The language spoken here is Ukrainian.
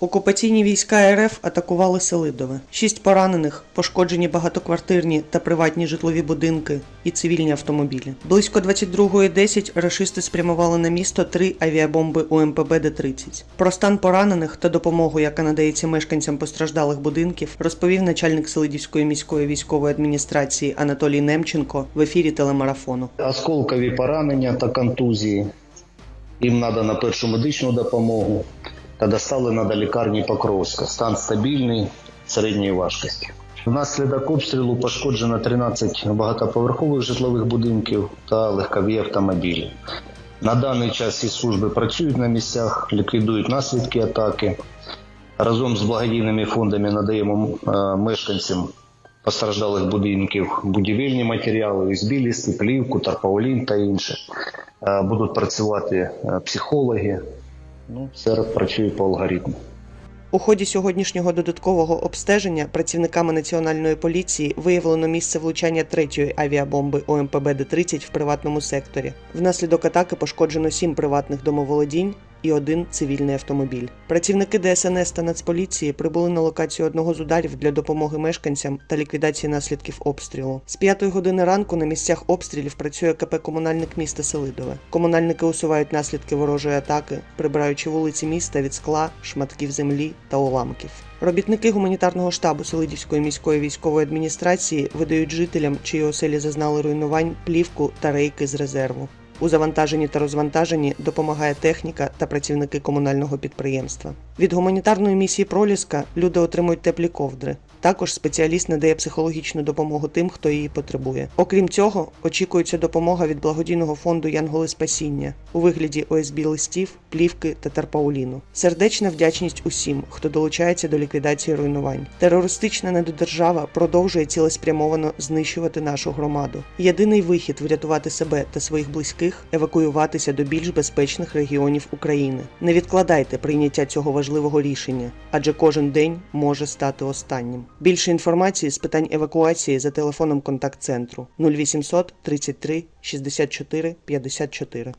Окупаційні війська РФ атакували Селидове. Шість поранених, пошкоджені багатоквартирні та приватні житлові будинки і цивільні автомобілі. Близько 22.10 рашисти спрямували на місто три авіабомби УМПБ Д-30. Про стан поранених та допомогу, яка надається мешканцям постраждалих будинків, розповів начальник Селидівської міської військової адміністрації Анатолій Немченко в ефірі телемарафону. осколкові поранення та контузії. Їм надана першу медичну допомогу та доставлено до лікарні Покровська. Стан стабільний, середньої важкості. Внаслідок обстрілу пошкоджено 13 багатоповерхових житлових будинків та легкові автомобілі. На даний час ці служби працюють на місцях, ліквідують наслідки атаки. Разом з благодійними фондами надаємо е, мешканцям постраждалих будинків будівельні матеріали, ізбілісти, плівку, тарпаулін та інше. Е, Будуть працювати е, психологи. Ну, все працює по алгоритму. У ході сьогоднішнього додаткового обстеження працівниками національної поліції виявлено місце влучання третьої авіабомби ОМПБ Д-30 в приватному секторі. Внаслідок атаки пошкоджено сім приватних домоволодінь і один цивільний автомобіль. Працівники ДСНС та Нацполіції прибули на локацію одного з ударів для допомоги мешканцям та ліквідації наслідків обстрілу. З п'ятої години ранку на місцях обстрілів працює КП Комунальник міста Селидове. Комунальники усувають наслідки ворожої атаки, прибираючи вулиці міста від скла, шматків землі та уламків. Робітники гуманітарного штабу Селидівської міської військової адміністрації видають жителям, чиї оселі зазнали руйнувань, плівку та рейки з резерву. У завантаженні та розвантаженні допомагає техніка та працівники комунального підприємства. Від гуманітарної місії Проліска люди отримують теплі ковдри. Також спеціаліст надає психологічну допомогу тим, хто її потребує. Окрім цього, очікується допомога від благодійного фонду Янголи Спасіння у вигляді ОСБ листів, плівки та тарпауліну. Сердечна вдячність усім, хто долучається до ліквідації руйнувань. Терористична недодержава продовжує цілеспрямовано знищувати нашу громаду. Єдиний вихід врятувати себе та своїх близьких евакуюватися до більш безпечних регіонів України. Не відкладайте прийняття цього важливого рішення, адже кожен день може стати останнім. Більше інформації з питань евакуації за телефоном контакт-центру 0800 33 64 54.